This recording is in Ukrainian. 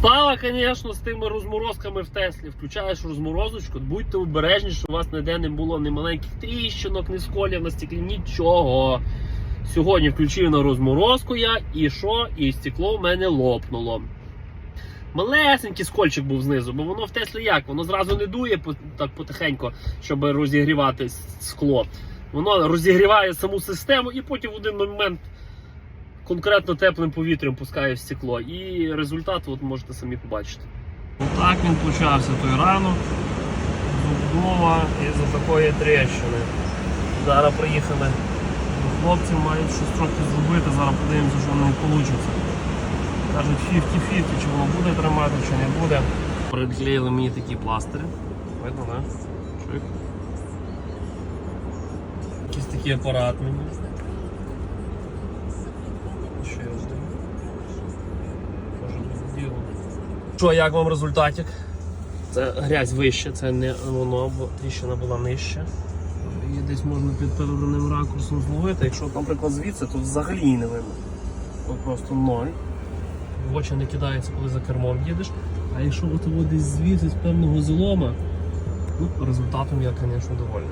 Подстава, звісно, з тими розморозками в Теслі. Включаєш розморозочку, будьте обережні, щоб у вас ніде не було ні маленьких тріщинок, ні сколів на стеклі, нічого. Сьогодні включив на розморозку я, і що? І стекло в мене лопнуло. Малесенький скольчик був знизу, бо воно в Теслі як? Воно зразу не дує так потихеньку, щоб розігрівати скло. Воно розігріває саму систему і потім в один момент конкретно теплим повітрям пускає в стекло. І результат от можете самі побачити. Отак він почався той ранок. Зубнова із-за такої тріщини. Зараз приїхали до хлопців, мають щось трохи зробити. Зараз подивимося, що в них вийде. Кажуть 50-50, чи воно буде тримати, чи не буде. Приклеїли мені такі пластири. Видно, так? Чик. Якийсь такий апарат мені. Що, як вам результатик? Це грязь вище, це не воно, бо тріщина була нижче. Її десь можна під переданим ракурсом зловити. Якщо, наприклад, звідси, то взагалі не видно. От просто ноль. В очі не кидається, коли за кермом їдеш. А якщо от десь звідси з певного злома, ну, результатом я, звісно, довольний.